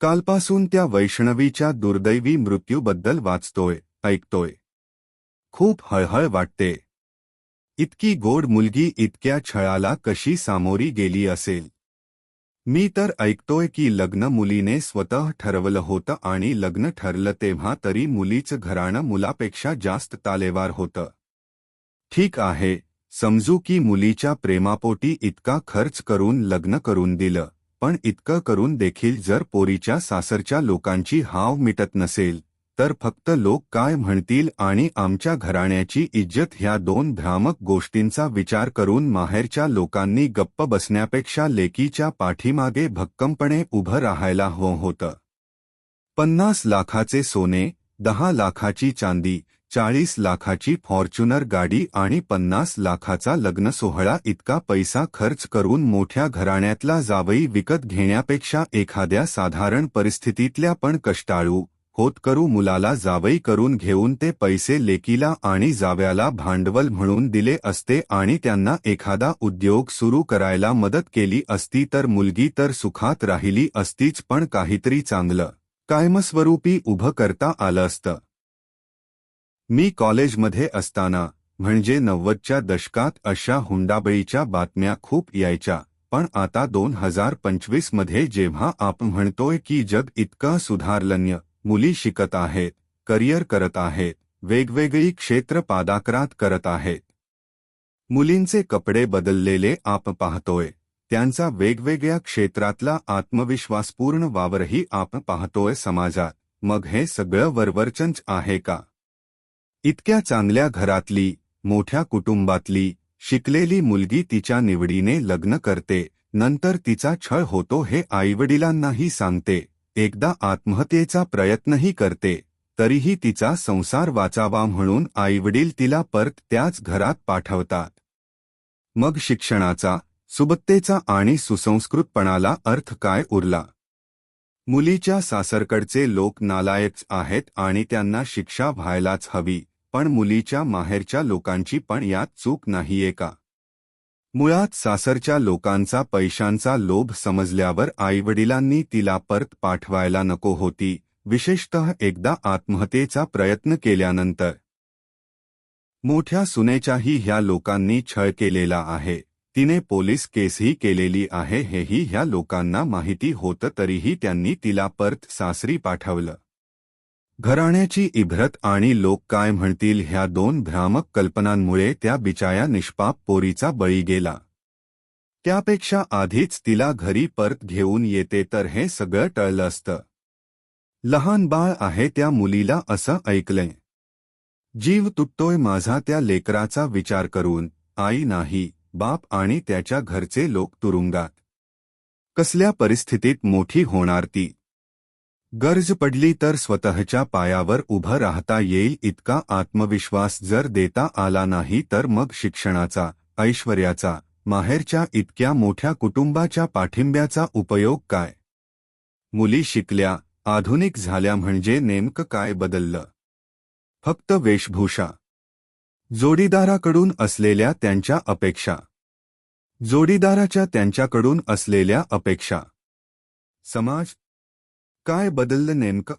कालपासून त्या वैष्णवीच्या दुर्दैवी मृत्यूबद्दल वाचतोय ऐकतोय. खूप हळहळ वाटते. इतकी गोड मुलगी इतक्या छळाला कशी सामोरी गेली असेल? मी तर ऐकतोय की लग्न मुलीने स्वतः ठरवलं होतं आणि लग्न ठरलं तेव्हा तरी मुलीचं घराणं मुलापेक्षा जास्त तालेवार होतं. ठीक आहे समजू की मुलीच्या प्रेमापोटी इतका खर्च करून लग्न करून दिलं. पण इतकं करून देखील जर पोरीच्या सासरच्या लोकांची हाव मिटत नसेल तर फक्त लोक काय म्हणतील आणि आमच्या घराण्याची इज्जत ह्या दोन भ्रामक गोष्टींचा विचार करून माहेरच्या लोकांनी गप्प बसण्यापेक्षा लेकीच्या पाठीमागे भक्कमपणे उभं राहायला हवं होतं. पन्नास लाखाचे सोने दहा लाखाची चांदी चाळीस लाखाची फॉर्च्युनर गाडी आणि पन्नास लाखाचा लग्न सोहळा इतका पैसा खर्च करून मोठ्या घराण्यातला जावई विकत घेण्यापेक्षा एखाद्या साधारण परिस्थितीतल्या पण कष्टाळू होतकरू मुलाला जावई करून घेऊन ते पैसे लेकीला आणि जाव्याला भांडवल म्हणून दिले असते आणि त्यांना एखादा उद्योग सुरू करायला मदत केली असती तर मुलगी तर सुखात राहिली असतीच पण काहीतरी चांगलं कायमस्वरूपी उभं करता आलं असतं. मी कॉलेजमध्ये असताना म्हणजे नव्वदच्या दशकात अशा हुंडाबळीच्या बातम्या खूप यायच्या पण आता दोन हजार पंचवीसमध्ये जेव्हा आपण म्हणतोय की जग इतकं सुधारलन्य मुली शिकत आहेत करिअर करत आहेत वेगवेगळी क्षेत्र पादाक्रांत करत आहेत. मुलींचे कपडे बदललेले आप पाहतोय त्यांचा वेगवेगळ्या क्षेत्रातला आत्मविश्वासपूर्ण वावरही आप पाहतोय समाजात मग हे सगळं वरवरचंच आहे का? इतक्या चांगल्या घरातली मोठ्या कुटुंबातली शिकलेली मुलगी तिच्या निवडीने लग्न करते नंतर तिचा छळ होतो हे आईवडिलांनाही सांगते एकदा आत्महत्येचा प्रयत्नही करते तरीही तिचा संसार वाचावा म्हणून आईवडील तिला परत त्याच घरात पाठवतात. मग शिक्षणाचा सुबत्तेचा आणि सुसंस्कृतपणाला अर्थ काय उरला? मुलीच्या सासरकडचे लोक नालायक आहेत आणि त्यांना शिक्षा व्हायलाच हवी. पण मुलीच्या माहेरच्या लोकांची पण यात चूक नाहीये का? मुळात सासरच्या लोकांचा पैशांचा लोभ समजल्यावर आईवडिलांनी तिला परत पाठवायला नको होती विशेषतः एकदा आत्महत्येचा प्रयत्न केल्यानंतर. मोठ्या सुनेच्याही ह्या लोकांनी छळ केलेला आहे तिने पोलीस केसही केलेली आहे हेही ह्या लोकांना माहिती होतं तरीही त्यांनी तिला परत सासरी पाठवलं. घराण्याची इभ्रत आणि लोक काय म्हणतील ह्या दोन भ्रामक कल्पनांमुळे त्या बिचाया निष्पाप पोरीचा बळी गेला. त्यापेक्षा आधीच तिला घरी परत घेऊन येते तर हे सगळं टळलं असतं. लहान बाळ आहे त्या मुलीला असं ऐकलंय. जीव तुटतोय माझा त्या लेकराचा विचार करून आई नाही बाप आणि त्याच्या घरचे लोक तुरुंगात. कसल्या परिस्थितीत मोठी होणार ती? गरज पडली तर स्वतःच्या पायावर उभं राहता येईल इतका आत्मविश्वास जर देता आला नाही तर मग शिक्षणाचा ऐश्वर्याचा माहेरच्या इतक्या मोठ्या कुटुंबाच्या पाठिंब्याचा उपयोग काय? मुली शिकल्या आधुनिक झाल्या म्हणजे नेमकं काय बदललं? फक्त वेशभूषा. जोडीदाराकडून असलेल्या त्यांच्या अपेक्षा. जोडीदाराच्या त्यांच्याकडून असलेल्या अपेक्षा. समाज काय बदललं नेमकं?